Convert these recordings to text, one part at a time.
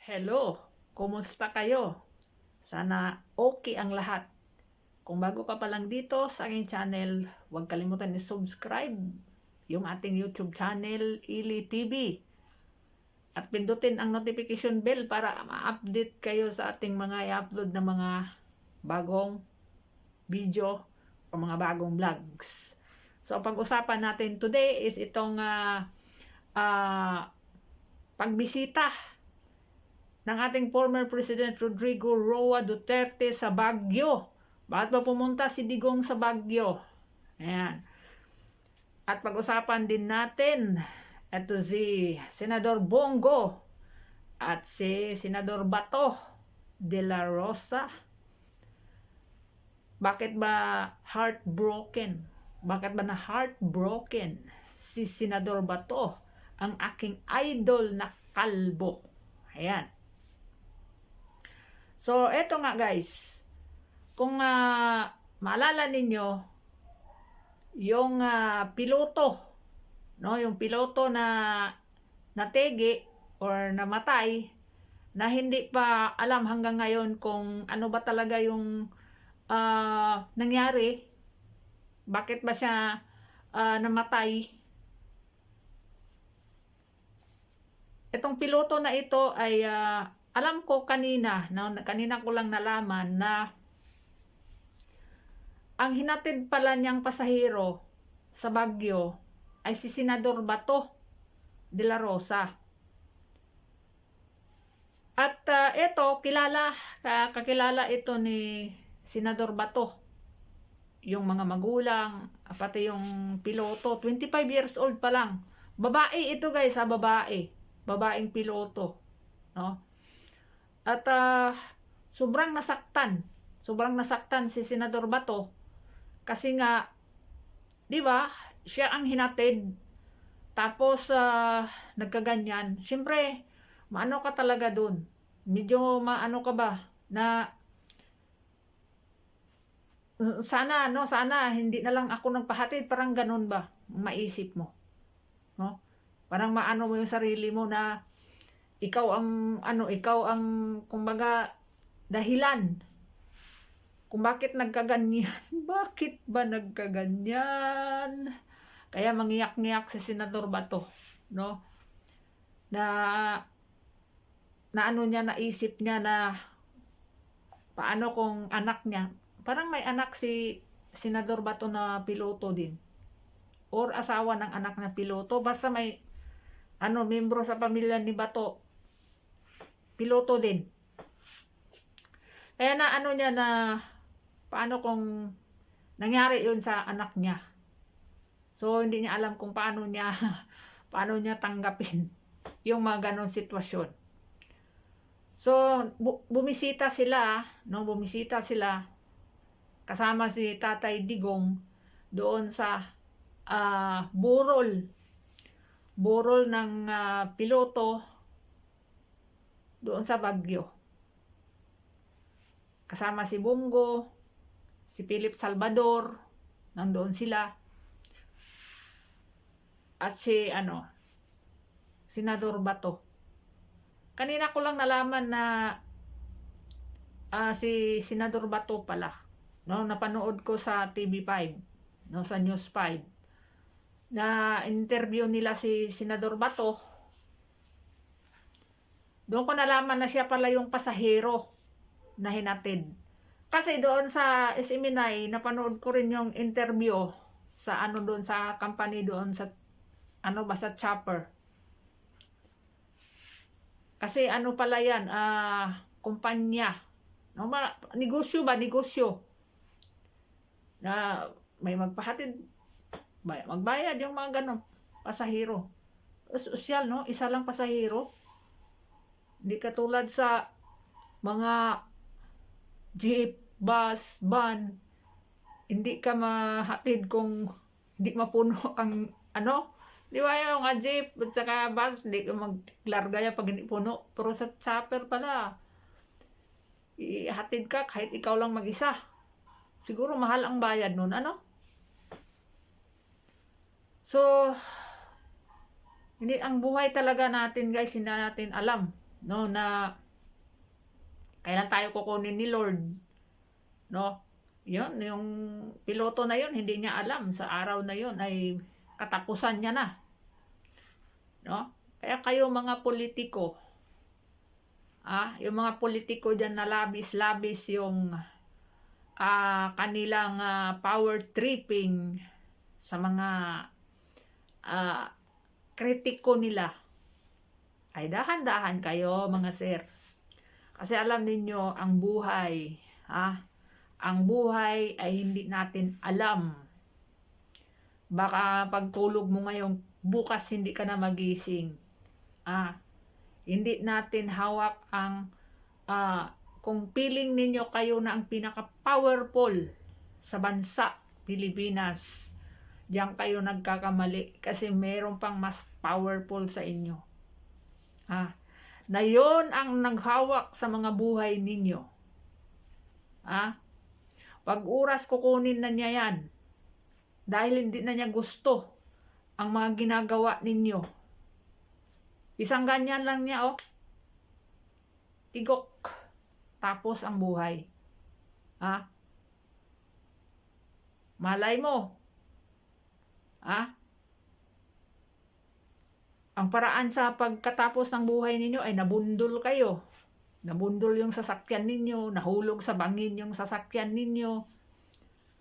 Hello, kumusta kayo? Sana okay ang lahat. Kung bago ka pa lang dito sa aking channel, huwag kalimutan i-subscribe yung ating YouTube channel, Ili TV. At pindutin ang notification bell para ma-update kayo sa ating mga i-upload na mga bagong video o mga bagong vlogs. So, pag-usapan natin today is itong ah, ah, pagbisita ng ating former President Rodrigo Roa Duterte sa Baguio. Bakit ba pumunta si Digong sa Baguio? Ayan. At pag-usapan din natin ito si Senador Bongo at si Senador Bato de la Rosa. Bakit ba heartbroken? Bakit ba na heartbroken si Senador Bato, ang aking idol na kalbo? Ayan. So, eto nga guys. Kung ah, maalala ninyo, yung ah, piloto, no, yung piloto na nategi or namatay na hindi pa alam hanggang ngayon kung ano ba talaga yung ah, nangyari. Bakit ba siya ah, namatay? Itong piloto na ito ay ah, alam ko kanina, no, kanina ko lang nalaman na ang hinatid pala niyang pasahero sa Baguio ay si Senador Bato de la Rosa. At ah, ito, kilala, ka- kakilala ito ni Senador Bato. Yung mga magulang, pati yung piloto, 25 years old pa lang. Babae ito guys, ha, babae. Babaeng piloto. No? At ah, sobrang nasaktan. Sobrang nasaktan si Senador Bato kasi nga 'di ba? Siya ang hinatid tapos ah, nagkaganyan. Siyempre, maano ka talaga doon. Medyo maano ka ba na uh, sana no, sana hindi na lang ako nagpahatid, parang ganun ba? Maisip mo. No? Parang maano mo yung sarili mo na ikaw ang ano ikaw ang kumbaga dahilan kung bakit nagkaganyan. Bakit ba nagkaganyan? Kaya mangiyak-ngiyak si senador Bato no? Na na ano niya naisip niya na paano kung anak niya. Parang may anak si senador Bato na piloto din. Or asawa ng anak na piloto. Basta may ano membro sa pamilya ni Bato piloto din. Kaya na ano niya na paano kung nangyari yun sa anak niya. So hindi niya alam kung paano niya paano niya tanggapin yung mga ganong sitwasyon. So bu- bumisita sila, no, bumisita sila kasama si Tatay Digong doon sa ah, burol burol ng ah, piloto doon sa Baguio. Kasama si Bungo, si Philip Salvador, nandoon sila. At si ano, Senador Bato. Kanina ko lang nalaman na ah, si Senador Bato pala. No, napanood ko sa TV5, no, sa News 5. Na interview nila si Senador Bato doon ko nalaman na siya pala yung pasahero na hinatid. Kasi doon sa SMNI, napanood ko rin yung interview sa ano doon sa company doon sa ano ba sa chopper. Kasi ano pala yan, ah, kumpanya. No, ma- negosyo ba? Negosyo. Na may magpahatid, bay- magbayad yung mga ganun, pasahero. Sosyal, no? Isa lang pasahero. Hindi katulad sa mga jeep, bus, van, hindi ka mahatid kung hindi mapuno ang ano, di ba yung nga jeep at saka bus, hindi ka maglarga yan pag hindi puno. Pero sa chopper pala, ihatid ka kahit ikaw lang mag-isa. Siguro mahal ang bayad nun, ano? So, hindi ang buhay talaga natin guys, hindi natin alam no na kailan tayo kukunin ni Lord no? Yun yung piloto na yun hindi niya alam sa araw na yun ay katapusan niya na no? Kaya kayo mga politiko ah yung mga politiko diyan na labis-labis yung ah kanilang ah, power tripping sa mga ah, kritiko nila ay dahan-dahan kayo mga sir. Kasi alam ninyo ang buhay, ha? Ang buhay ay hindi natin alam. Baka pagtulog mo ngayon, bukas hindi ka na magising. Ah, hindi natin hawak ang ah, kung feeling ninyo kayo na ang pinaka-powerful sa bansa Pilipinas, diyan kayo nagkakamali kasi meron pang mas powerful sa inyo. Ah, na yon ang naghawak sa mga buhay ninyo. Ah, pag oras kukunin na niya yan dahil hindi na niya gusto ang mga ginagawa ninyo. Isang ganyan lang niya, oh. Tigok. Tapos ang buhay. Ah, malay mo. Ah, ang paraan sa pagkatapos ng buhay ninyo ay nabundol kayo. Nabundol yung sasakyan ninyo, nahulog sa bangin yung sasakyan ninyo.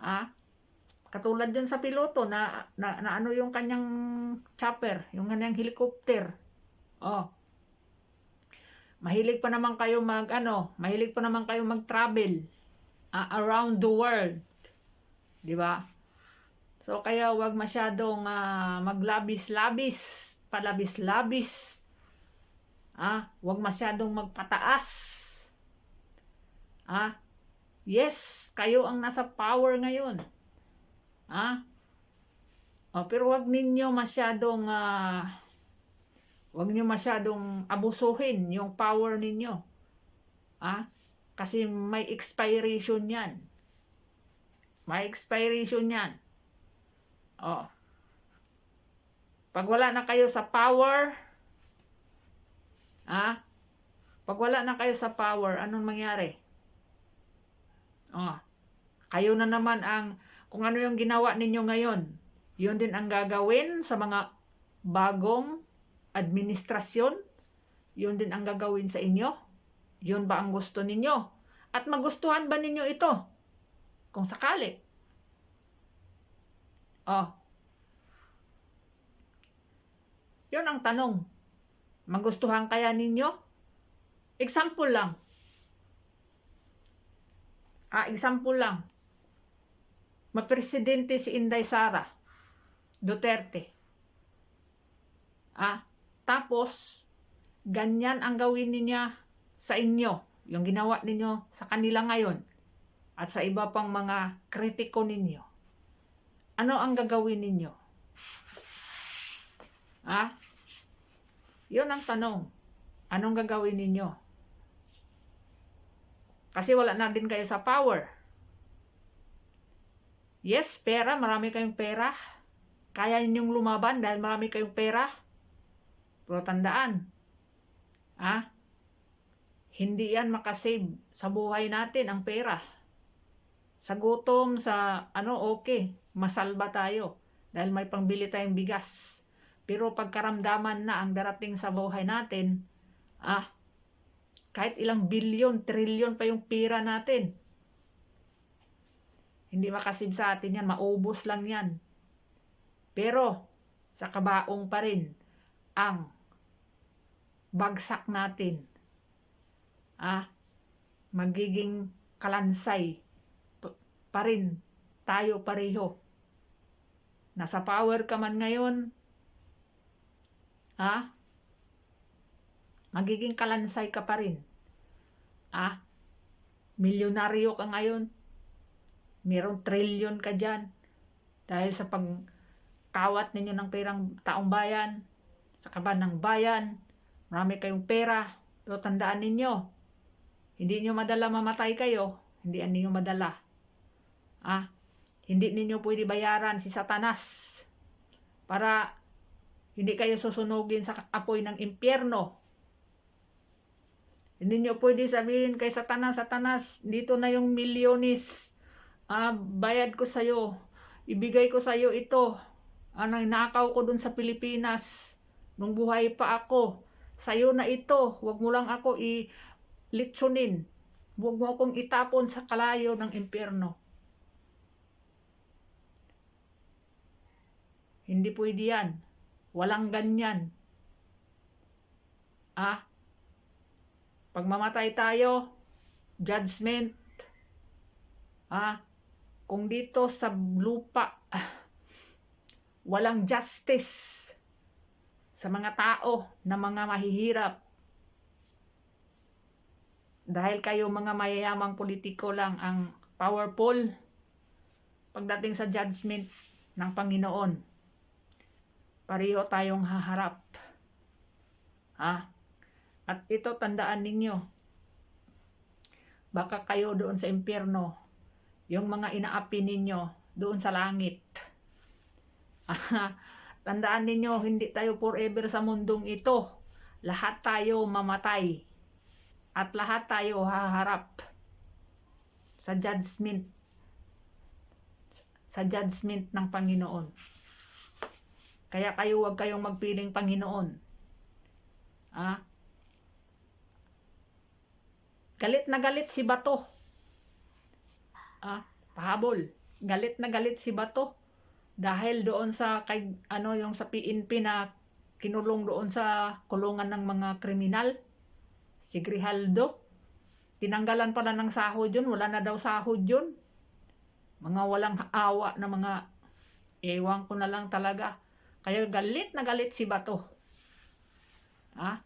Ah? Katulad dun sa piloto na, na, na ano yung kanyang chopper, yung kanyang helicopter. Oh. Mahilig pa naman kayo mag ano, mahilig pa naman kayo mag-travel ah, around the world. 'Di ba? So kaya wag masyadong ah, maglabis-labis palabis-labis. Ah, huwag masyadong magpataas. Ah, yes, kayo ang nasa power ngayon. Ah, oh, pero huwag ninyo masyadong ah, huwag niyo masyadong abusuhin yung power ninyo. Ah, kasi may expiration yan. May expiration yan. Oh. Pag wala na kayo sa power, ah, pag wala na kayo sa power, anong mangyari? Oh, kayo na naman ang, kung ano yung ginawa ninyo ngayon, yun din ang gagawin sa mga bagong administrasyon, yun din ang gagawin sa inyo. Yun ba ang gusto ninyo? At magustuhan ba ninyo ito? Kung sakali. Oh, yun ang tanong. Magustuhan kaya ninyo? Example lang. Ah, example lang. Magpresidente si Inday Sara Duterte. Ah, tapos ganyan ang gawin niya sa inyo, yung ginawa ninyo sa kanila ngayon at sa iba pang mga kritiko ninyo. Ano ang gagawin ninyo? Ah? Yun ang tanong. Anong gagawin ninyo? Kasi wala na din kayo sa power. Yes, pera. Marami kayong pera. Kaya ninyong lumaban dahil marami kayong pera. Pero tandaan, ah, hindi yan makasave sa buhay natin ang pera. Sa gutom, sa ano, okay, masalba tayo dahil may pangbili tayong bigas. Pero pagkaramdaman na ang darating sa buhay natin, ah, kahit ilang bilyon, trilyon pa yung pira natin. Hindi makasib sa atin yan, maubos lang yan. Pero, sa kabaong pa rin, ang bagsak natin, ah, magiging kalansay pa rin tayo pareho. Nasa power ka man ngayon, Ha? Magiging kalansay ka pa rin. Ha? Milyonaryo ka ngayon. Merong trilyon ka dyan. Dahil sa pagkawat ninyo ng perang taong bayan, sa kaban ng bayan, marami kayong pera. Pero tandaan ninyo, hindi niyo madala mamatay kayo, hindi ninyo madala. Ah, hindi ninyo pwede bayaran si Satanas para hindi kayo susunugin sa apoy ng impyerno. Hindi nyo pwede sabihin kay Satanas, Satanas, dito na yung milyones. Ah, bayad ko sa'yo. Ibigay ko sa'yo ito. Ano, nakaw ko dun sa Pilipinas. Nung buhay pa ako. Sa'yo na ito. Huwag mo lang ako i-litsunin. Huwag mo akong itapon sa kalayo ng impyerno. Hindi pwede yan. Walang ganyan. Ah, pag mamatay tayo, judgment. Ah, kung dito sa lupa, walang justice sa mga tao na mga mahihirap. Dahil kayo mga mayayamang politiko lang ang powerful pagdating sa judgment ng Panginoon. Pareho tayong haharap. Ha? At ito tandaan ninyo. Baka kayo doon sa impyerno, yung mga inaapi ninyo doon sa langit. tandaan ninyo, hindi tayo forever sa mundong ito. Lahat tayo mamatay. At lahat tayo haharap sa judgment sa judgment ng Panginoon. Kaya kayo huwag kayong magpiling Panginoon. Ah? Galit na galit si Bato. Ah, pahabol. Galit na galit si Bato dahil doon sa kay ano yung sa PNP na kinulong doon sa kulungan ng mga kriminal si Grijaldo tinanggalan pala ng sahod yun wala na daw sahod yun mga walang awa na mga ewan ko na lang talaga kaya galit na galit si Bato ha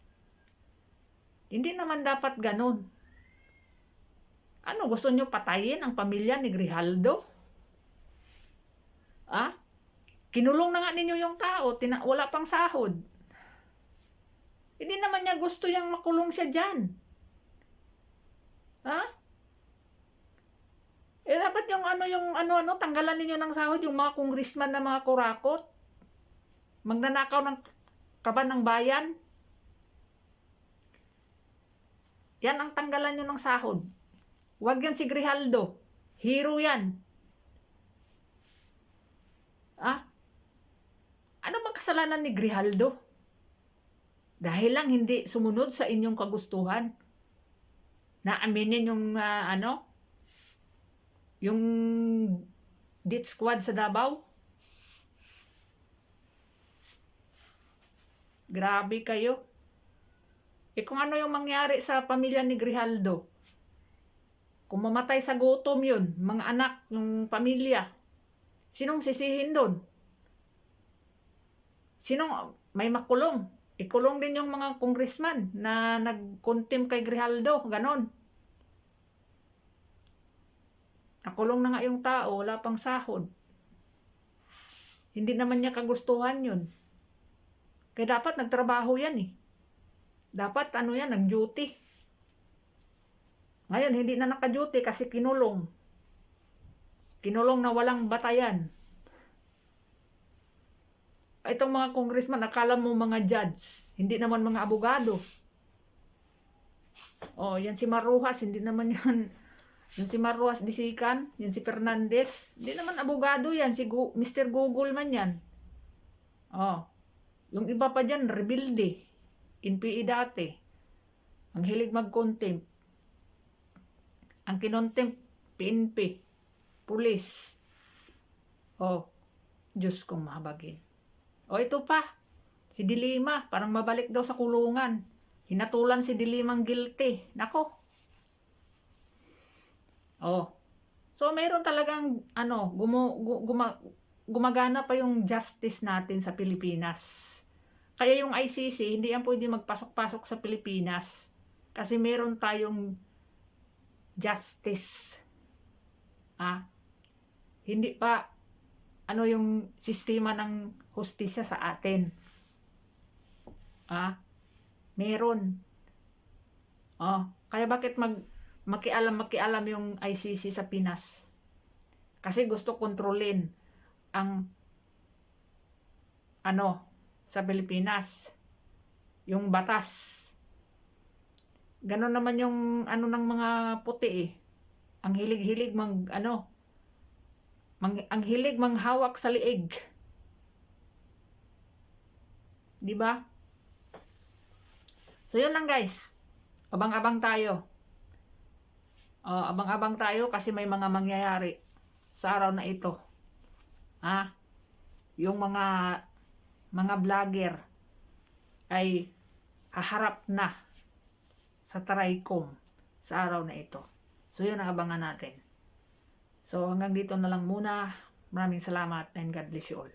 hindi naman dapat ganun ano gusto nyo patayin ang pamilya ni Grijaldo ah kinulong na nga ninyo yung tao tina- wala pang sahod hindi naman niya gusto yung makulong siya dyan. Ha? Eh dapat yung ano yung ano ano tanggalan ninyo ng sahod yung mga congressman na mga kurakot. Magnanakaw ng kaban ng bayan. Yan ang tanggalan nyo ng sahod. Huwag yan si Grijaldo. Hero yan. Ah? Ano bang kasalanan ni Grijaldo? Dahil lang hindi sumunod sa inyong kagustuhan. Na aminin yung uh, ano? Yung dit squad sa Davao. Grabe kayo. E kung ano yung mangyari sa pamilya ni Grijaldo. Kung mamatay sa gutom yun, mga anak, yung pamilya, sinong sisihin doon? Sinong may makulong? Ikulong din yung mga congressman na nag-contempt kay Grijaldo, ganon. Nakulong na nga yung tao, wala pang sahod. Hindi naman niya kagustuhan yun. Kaya dapat nagtrabaho yan eh. Dapat ano yan, nag-duty. Ngayon, hindi na naka-duty kasi kinulong. Kinulong na walang batayan itong mga congressman, akala mo mga judge, hindi naman mga abogado. Oh, yan si Maruhas, hindi naman yan. Yan si Maruhas Disikan, yan si Fernandez, hindi naman abogado yan, si Go Mr. Google man yan. Oh, yung iba pa dyan, rebuilde, NPE dati. Ang hilig mag-contempt. Ang kinontempt, PNP, pulis. Oh, Diyos kong mahabagin. O ito pa, si Dilima, parang mabalik daw sa kulungan. Hinatulan si Dilimang guilty. Nako. Oh. So mayroon talagang ano, gumu, guma, gumagana pa yung justice natin sa Pilipinas. Kaya yung ICC, hindi yan pwede magpasok-pasok sa Pilipinas. Kasi meron tayong justice. Ah, hindi pa ano yung sistema ng hustisya sa atin. Ah, meron. Oh, kaya bakit mag makialam makialam yung ICC sa Pinas? Kasi gusto kontrolin ang ano sa Pilipinas yung batas. ganon naman yung ano ng mga puti eh. Ang hilig-hilig mag ano, mang, ang hilig manghawak sa liig. 'Di ba? So yun lang guys. Abang-abang tayo. Oh, abang-abang tayo kasi may mga mangyayari sa araw na ito. Ha? Yung mga mga vlogger ay haharap na sa Tricom sa araw na ito. So yun ang abangan natin. So hanggang dito na lang muna. Maraming salamat and God bless you all.